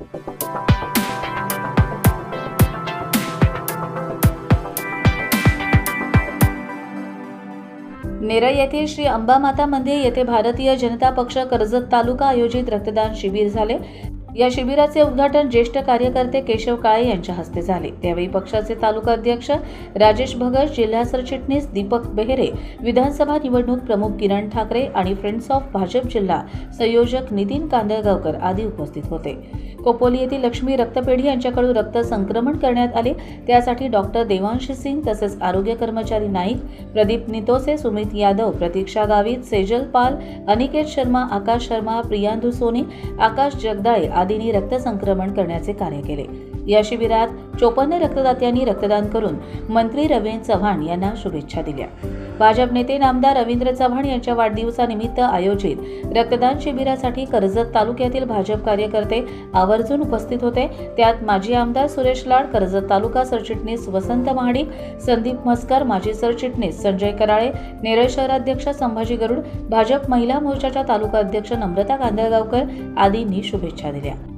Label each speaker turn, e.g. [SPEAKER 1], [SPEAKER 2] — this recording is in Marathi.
[SPEAKER 1] नेरळ येथील श्री अंबामाता मंदिर येथे भारतीय जनता पक्ष कर्जत तालुका आयोजित रक्तदान शिबिर झाले. या शिबिराचे उद्घाटन ज्येष्ठ कार्यकर्ते केशव काळे यांच्या हस्ते झाले. त्यावेळी पक्षाचे तालुका अध्यक्ष राजेश भगत जिल्हा सरचिटणीस दीपक बेहरे विधानसभा निवडणूक प्रमुख किरण ठाकरे आणि फ्रेंड्स ऑफ भाजप जिल्हा संयोजक नितीन कांदळगावकर आदी उपस्थित होते. कोपोली येथील लक्ष्मी रक्तपेढी यांच्याकडून रक्त संक्रमण करण्यात आले. त्यासाठी डॉक्टर देवांशी सिंग तसेच आरोग्य कर्मचारी नाईक प्रदीप नितोसे सुमित यादव प्रतीक्षा गावित सेजल पाल अनिकेत शर्मा आकाश शर्मा प्रियांदू सोनी आकाश जगदाळे आदींनी रक्त संक्रमण करण्याचे कार्य केले. या शिबिरात चोपन्न रक्तदात्यांनी रक्तदान करून मंत्री रवींद्र चव्हाण यांना शुभेच्छा दिल्या. भाजप नेते नामदार रवींद्र चव्हाण यांच्या वाढदिवसानिमित्त आयोजित रक्तदान शिबिरासाठी कर्जत तालुक्यातील भाजप कार्यकर्ते आवर्जून उपस्थित होते. त्यात माजी आमदार सुरेश लाड कर्जत तालुका सरचिटणीस वसंत महाडिक संदीप मस्कर माजी सरचिटणीस संजय कराळे नेरळ शहराध्यक्ष संभाजी गरुड भाजप महिला मोर्चाच्या तालुका अध्यक्ष नम्रता कांदळगावकर आदींनी शुभेच्छा दिल्या.